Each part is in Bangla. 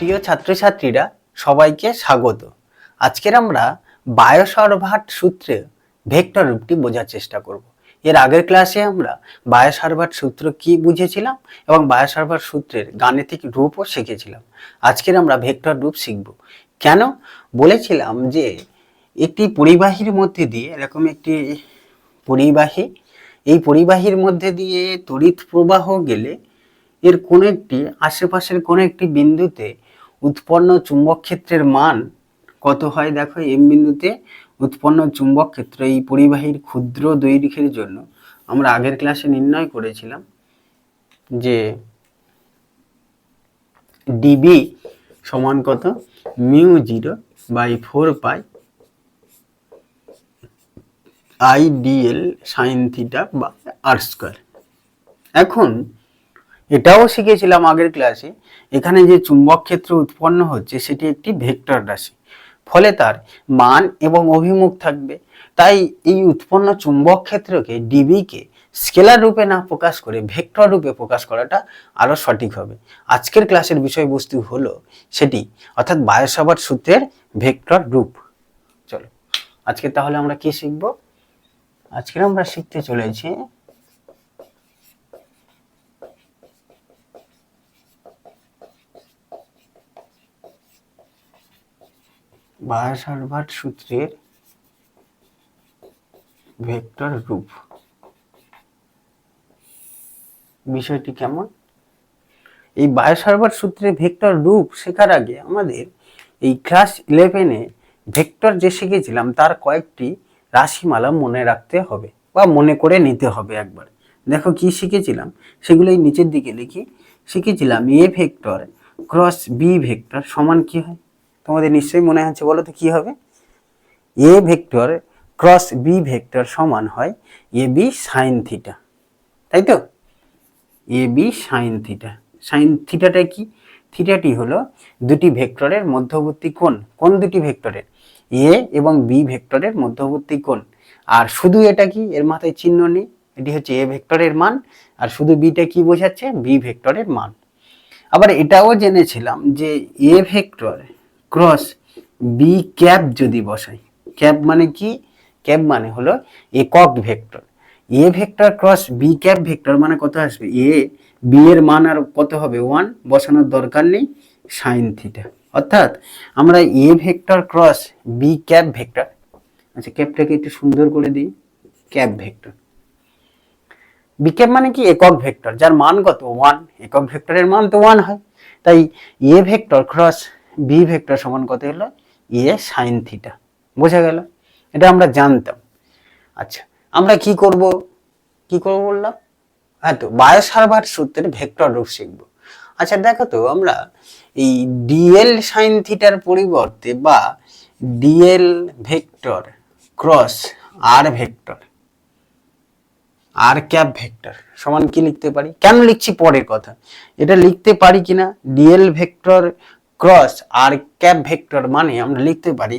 প্রিয় ছাত্রছাত্রীরা, সবাইকে স্বাগত। আজকের আমরা বায়োসারভাট সূত্রে ভেক্টর রূপটি বোঝার চেষ্টা করব। এর আগের ক্লাসে আমরা বায়োসারভাট সূত্র কি বুঝেছিলাম এবং বায়োসারভাট সূত্রের গাণিতিক রূপও শিখেছিলাম। আজকের আমরা ভেক্টর রূপ শিখব। কেন? বলেছিলাম যে একটি পরিবাহীর মধ্যে দিয়ে, এরকম একটি পরিবাহী, এই পরিবাহীর মধ্যে দিয়ে তড়িৎ প্রবাহ গেলে এর কোনো একটি, আশেপাশের কোনো একটি বিন্দুতে উৎপন্ন চুম্বক ক্ষেত্রের মান কত হয় দেখো এম বিন্দুতে উৎপন্ন চুম্বক ক্ষেত্র, এই পরিবাহীর ক্ষুদ্র দৈর্ঘ্যের জন্য আমরা আগের ক্লাসে নির্ণয় করেছিলাম যে ডিবি সমান কত? Mu zero by four pi IDL sine theta বা আর স্কোয়ার। এখন এটাও শিখেছিলাম আগের ক্লাসে এখানে যে চুম্বক ক্ষেত্র উৎপন্ন হচ্ছে, সেটি একটি ভেক্টর রাশি। ফলে তার মান এবং অভিমুখ থাকবে। তাই এই উৎপন্ন চুম্বক ক্ষেত্রকে ডিবিকে স্কেলার রূপে না প্রকাশ করে ভেক্টর রূপে প্রকাশ করাটা আরও সঠিক হবে। আজকের ক্লাসের বিষয়বস্তু হলো সেটি, অর্থাৎ বায়োসাভার সূত্রের ভেক্টর রূপ। চলো, আজকে তাহলে আমরা কি শিখব? আজকে আমরা শিখতে চলেছি বায়োসারভাট সূত্রের ভেক্টর রূপ। বিষয়টি কেমন? এই বায়োসারভাট সূত্রের ভেক্টর রূপ শেখার আগে আমাদের এই ক্লাস ইলেভেনে ভেক্টর যে শিখেছিলাম, তার কয়েকটি রাশিমালা মনে রাখতে হবে বা মনে করে নিতে হবে একবার। দেখো কি শিখেছিলাম? সেগুলো এই নিচের দিকে লিখি শিখেছিলাম A vector cross B vector সমান কি হয়? তোমাদের নিশ্চয়ই মনে আছে, বলো তো কি হবে? A vector cross B vector সমান হয় এ বি সাইন থিটা তাই তো? A B sine theta sine থিটাটা কি? থিটাটি হলো দুটি ভেক্টরের মধ্যবর্তী কোণ। কোন দুটি ভেক্টরের? এ এবং বি ভেক্টরের মধ্যবর্তী কোণ। আর শুধু এটা কি? এর মাথায় চিহ্ন নেই। এটি হচ্ছে এ ভেক্টরের মান। আর শুধু বিটা কি বোঝাচ্ছে? বি ভেক্টরের মান। আবার এটাও জেনেছিলাম যে A vector cross B cap যদি বসাই ক্যাপ মানে কি? ক্যাপ মানে হলো একক vector A vector cross B cap vector মানে কত আসবে? এ বি এর মান আর কত হবে? ওয়ান বসানোর দরকার নেই সাইন থিটা অর্থাৎ আমরা A vector cross B cap vector আচ্ছা ক্যাপটাকে একটু সুন্দর করে দিই ক্যাপ ভেক্টর বিক্যাপ মানে কি? একক ভেক্টর যার মান কত? ওয়ান একক ভেক্টরের মান তো ওয়ান হয়। তাই A vector cross B vector সমান কত হলো? এ সাইন থিটা বোঝা গেল? এটা আমরা জানতাম। আচ্ছা আমরা কি করব? কি করব বললাম? হ্যাঁ তো বায়োসারভাট সূত্রের ভেক্টর রূপ শিখব। আচ্ছা দেখো তো, আমরা এই ডিএল সাইন থিটার পরিবর্তে বা DL vector cross R vector R cap vector সমান কি লিখতে পারি? কেন লিখছি পরের কথা? এটা লিখতে পারি কিনা? DL vector cross R cap vector মানে আমরা লিখতে পারি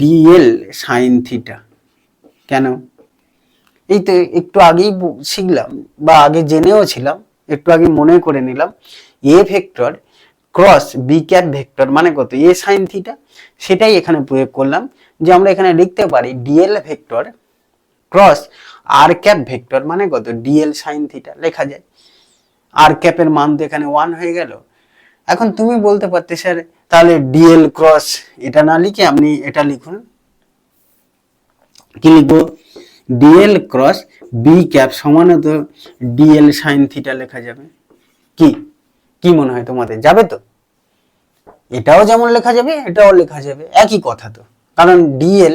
ডিএল সাইন থিটা কেন? এই তো একটু আগেই শিখলাম বা আগে জেনেও ছিলাম, একটু আগে মনে করে নিলাম। A vector cross B cap vector মানে কত? এ সাইন থিটা সেটাই এখানে প্রয়োগ করলাম যে আমরা এখানে লিখতে পারি DL vector cross R cap vector মানে কত? ডিএল সাইন থিটা লেখা যায়। আর ক্যাপের মান তো এখানে ওয়ান হয়ে গেল। এখন তুমি বলতে পারতে, স্যার। তাহলে ডিএল ক্রস এটা না লিখে আপনি এটা লিখুন। কি লিখব? ডিএল ক্রস বি ক্যাপ সমানত ডিএল সাইন থিটা লেখা যাবে। কি? কি মনে হয় তোমাদের? যাবে তো? এটাও যেমন লেখা যাবে, এটাও লেখা যাবে। একই কথা তো। কারণ ডিএল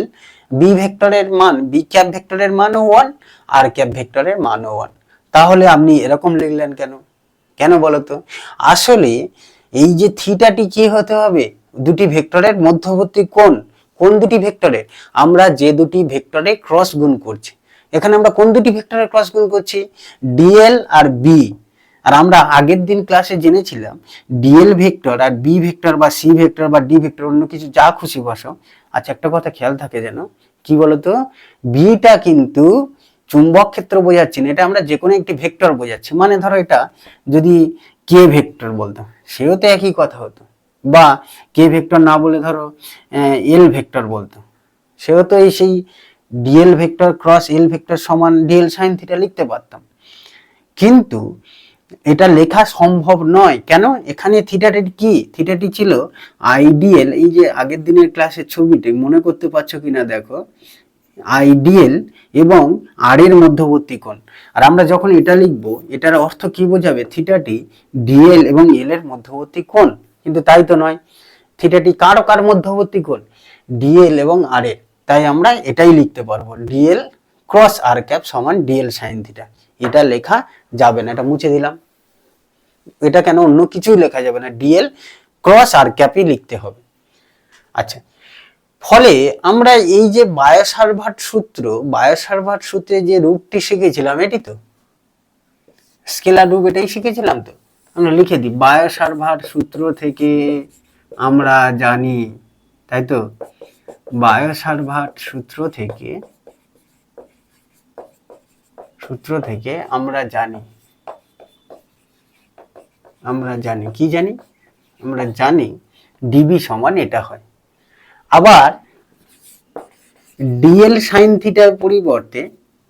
বি ভেক্টরের মান বি ক্যাপ ভেক্টরের মানও ওয়ান আর ক্যাপ ভেক্টরের মানও ওয়ান তাহলে আপনি এরকম লিখলেন কেন? কেন বলতো আসলে এই যে থিটাটি কি হতে হবে? দুটি ভেক্টরের মধ্যবর্তী কোণ। কোন দুটি ভেক্টরের? আমরা যে দুটি ভেক্টরে ক্রস গুণ করছি। এখানে আমরা কোন দুটি ভেক্টরে ক্রস গুণ করছি? ডিএল আর বি আর আমরা আগের দিন ক্লাসে জেনেছিলাম ডিএল ভেক্টর আর বি ভেক্টর বা সি ভেক্টর বা ডি ভেক্টর অন্য কিছু যা খুশি বসো আচ্ছা একটা কথা খেয়াল থাকে যেন, কি বলতো? বিটা কিন্তু চুম্বক ক্ষেত্র বোঝাচ্ছি না, এটা আমরা যে কোনো একটি ভেক্টর বোঝাচ্ছি। মানে ধরো এটা, যদি কে ভেক্টর বলতাম। সেও তো একই কথা হতো। বা কে ভেক্টর না বলে ধরো এল ভেক্টর বলতো। সেও তো এই সেই DL vector cross L vector সমান ডিএল সাইন থিটা লিখতে পারতাম। কিন্তু এটা লেখা সম্ভব নয়। কেন? এখানে থিটাটি কি? থিটাটি ছিল আইডিএল এই যে আগের দিনের ক্লাসের ছবিটি মনে করতে পারছ কিনা দেখো। আইডিএল এবং আর এর মধ্যবর্তী কোণ। আর আমরা যখন এটা লিখব, এটার অর্থ কি বোঝাবে? থিটাটি ডিএল এবং এল এর মধ্যবর্তী কোণ। কিন্তু তাই তো নয়। থিটাটি কার কার মধ্যবর্তী কোণ? ডিএল এবং আর এর। তাই আমরা এটাই লিখতে পারব। ডিএল ক্রস আর ক্যাপ সমান ডিএল সাইন থিটা। এটা লেখা যাবে না, এটা মুছে দিলাম। এটা কেন অন্য কিছুই লেখা যাবে না? ডিএল ক্রস আর ক্যাপই লিখতে হবে। আচ্ছা ফলে আমরা এই যে বায়োসারভাট সূত্র বায়োসারভাট সূত্রে যে রূপটি শিখেছিলাম, এটি তো? স্কেলার রূপ এটাই শিখেছিলাম তো? আমরা লিখে দিই বায়োসারভাট সূত্র থেকে আমরা জানি, তাই তো? বায়োসারভাট সূত্র থেকে সূত্র থেকে আমরা জানি। আমরা জানি, কি জানি? আমরা জানি, ডিবি সমান এটা হয়। আবার ডিএল সাইন থিটার পরিবর্তে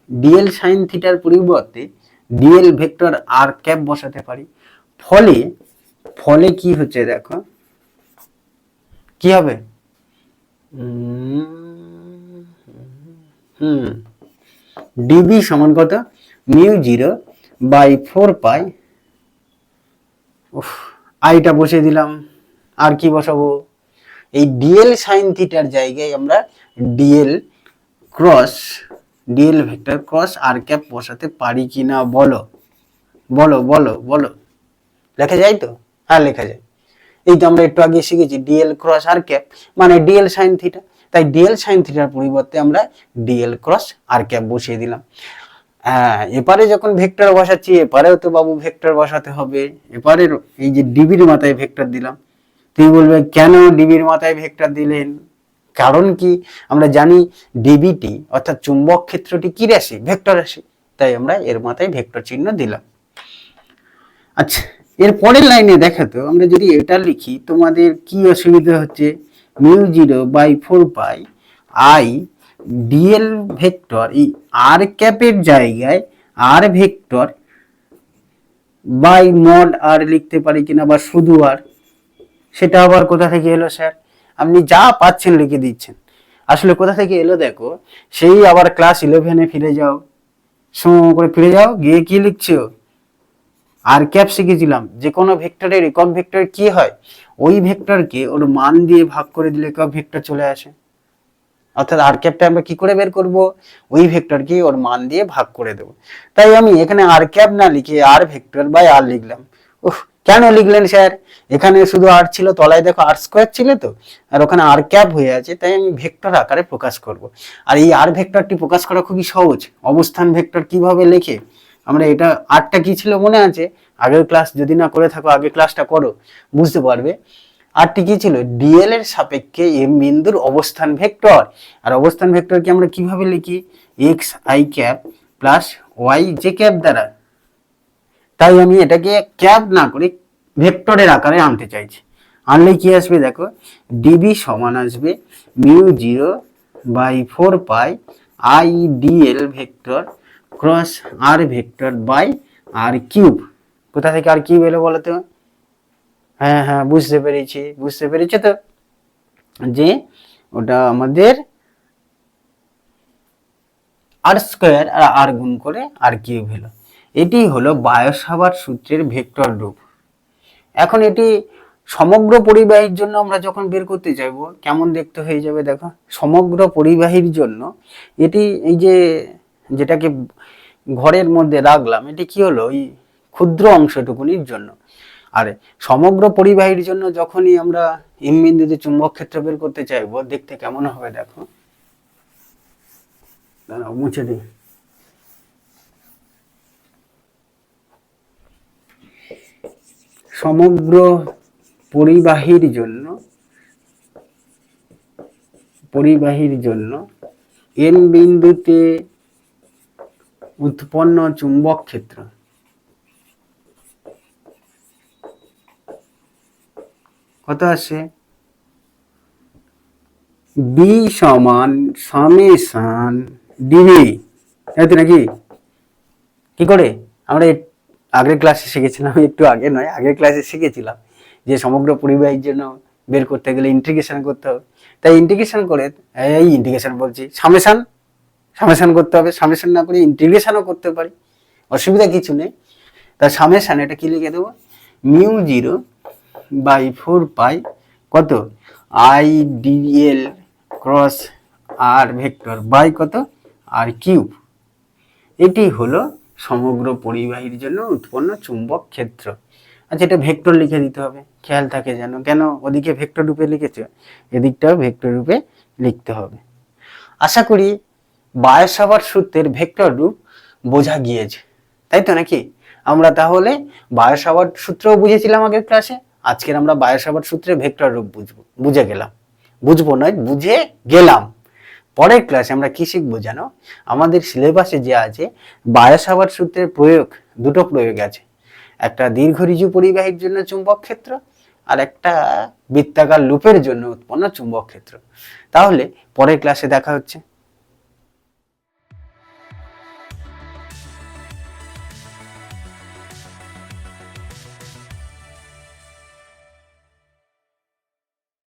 ডিএল সাইন থিটার পরিবর্তে ডিএল ভেক্টর আর ক্যাপ বসাতে পারি। ফলে ফলে কি হচ্ছে দেখো? কি হবে? হুম ডিবি সমান কত? Mu zero by four pi আইটা বসে দিলাম। আর কি বসাবো? এই ডিএল সাইন থিটার জায়গায় আমরা DL cross DL vector cross R cap বসাতে পারি কি না বলো। বলো বলো বলো। লেখা যায় তো? হ্যাঁ লেখা যায়। এই তো আমরা একটু আগে শিখেছি ডিএল ক্রস আর ক্যাপ মানে ডিএল সাইন থিটা তাই ডিএল সাইন থিটার পরিবর্তে আমরা ডিএল ক্রস আর ক্যাপ বসিয়ে দিলাম। হ্যাঁ এপারে যখন ভেক্টর বসাচ্ছি, এপারেও তো বাবু ভেক্টর বসাতে হবে। এপারের এই যে ডিবির মাথায় ভেক্টর দিলাম। তুই বলবে কেন ডিবির মাথায় ভেক্টর দিলেন? কারণ কি? আমরা জানি ডিবিটি, অর্থাৎ চুম্বক ক্ষেত্রটি কি রাশি? ভেক্টর রাশি। তাই আমরা এর মাথায় ভেক্টর চিহ্ন দিলাম। আচ্ছা এর পরের লাইনে দেখাতো, আমরা যদি এটা লিখি, তোমাদের কি অসুবিধা হচ্ছে? Mu zero by four pi I DL vector এই আর ক্যাপের জায়গায় R vector by mod R লিখতে পারি কিনা বা শুধু আর? সেটা আবার কোথা থেকে এলো, স্যার? আপনি যা পাচ্ছেন লিখে দিচ্ছেন। আসলে কোথা থেকে এলো দেখো, সেই আবার ক্লাস ইলেভেনে ফিরে যাও। সময় করে ফিরে যাও, গিয়ে কি লিখছো? আর ক্যাপ শিখেছিলাম, যে কোনো ভেক্টরের একক ভেক্টর কি হয়, ওই ভেক্টরকে ওর মান দিয়ে ভাগ করে দিলে একক ভেক্টর চলে আসে। অর্থাৎ আর ক্যাপটা আমরা কি করে বের করব? ওই ভেক্টরকে ওর মান দিয়ে ভাগ করে দেব। তাই আমি এখানে আর ক্যাপ না লিখে আর ভেক্টর বাই আর লিখলাম। উফ, কেন লিখলেন, স্যার? এখানে শুধু আর ছিল, তলায় দেখো আর স্কোয়ার ছিল তো, আর ওখানে আর ক্যাপ হয়ে আছে, তাই আমি ভেক্টর আকারে প্রকাশ করব। আর এই আর ভেক্টরটি প্রকাশ করা খুবই সহজ। অবস্থান ভেক্টর কীভাবে লেখে? আমরা এটা আরটা কি ছিল মনে আছে? আগের ক্লাস যদি না করে থাকো, আগের ক্লাসটা করো, বুঝতে পারবে। আরটি কি ছিল? ডিএল এর সাপেক্ষে এম বিন্দুর অবস্থান ভেক্টর। আর অবস্থান ভেক্টরকে আমরা কীভাবে লিখি? X I cap plus Y J cap দ্বারা। তাই আমি এটাকে ক্যাপ না করে ভেক্টরের আকারে আনতে চাইছি। আনলে কি আসবে দেখো? ডিবি সমান আসবে mu zero by four pi I DL vector cross R vector by R cube. কোথা থেকে আর কিউব এলো বলো তো? হ্যাঁ হ্যাঁ বুঝতে পেরেছি, বুঝতে পেরেছ তো? যে ওটা আমাদের আর স্কোয়ার আর আর গুণ করে আর কিউব হলো এটি হলো বায়োসাভার সূত্রের ভেক্টর রূপ। এখন এটি সমগ্র পরিবাহীর জন্য আমরা যখন বের করতে চাইব কেমন দেখতে হয়ে যাবে দেখো? সমগ্র পরিবাহীর জন্য এটি এই যে যেটাকে ঘরের মধ্যে রাখলাম, এটি কি হলো? এই ক্ষুদ্র অংশটুকুনির জন্য। আর সমগ্র পরিবাহীর জন্য যখনই আমরা এম বিন্দুতে চুম্বক ক্ষেত্র বের করতে চাইব, দেখতে কেমন হবে দেখো? মুছে দিই। সমগ্র পরিবাহীর জন্য পরিবাহীর জন্য এন বিন্দুতে উৎপন্ন চুম্বক ক্ষেত্র। কত আসে বি সমান সামেশান ডিবি তাই নাকি? কি করে? আমরা আগের ক্লাসে শিখেছিলাম একটু আগে নয়, আগের ক্লাসে শিখেছিলাম যে সমগ্র পরিবাহের জন্য বের করতে গেলে ইন্টিগ্রেশন করতে হবে। তাই ইন্টিগ্রেশন করে, এই ইন্টিগ্রেশন বলছি সামেশান সামেশান করতে হবে সামেশান না করে ইন্টিগ্রেশনও করতে পারি। অসুবিধা কিছু নেই। তা সামেশান এটা কি লিখে দেবো? Mu zero by four pi কত? I DL cross R vector by কত? R cube. এটি হলো সমগ্র পরিবাহীর জন্য উৎপন্ন চুম্বক ক্ষেত্র। আচ্ছা এটা ভেক্টর লিখে দিতে হবে। খেয়াল থাকে যেন। কেন? ওদিকে ভেক্টর রূপে লিখেছে? এদিকটাও ভেক্টর রূপে লিখতে হবে। আশা করি বায়োসাভার সূত্রের ভেক্টর রূপ বোঝা গিয়েছে। তাই তো নাকি? আমরা তাহলে বায়োসাভার সূত্রও বুঝেছিলাম আগের ক্লাসে। আজকের আমরা বায়োসাভার সূত্রে ভেক্টর রূপ বুঝব। বুঝে গেলাম। বুঝব নয়, বুঝে গেলাম। পরের ক্লাসে আমরা কি শিখব জানো? আমাদের সিলেবাসে যে আছে বায়োসাভার সূত্রের প্রয়োগ, দুটো প্রয়োগ আছে। একটা দীর্ঘ ঋজু পরিবাহীর জন্য চুম্বক ক্ষেত্র আর একটা বৃত্তাকার লুপের জন্য উৎপন্ন চুম্বক ক্ষেত্র। তাহলে পরের ক্লাসে দেখা হচ্ছে।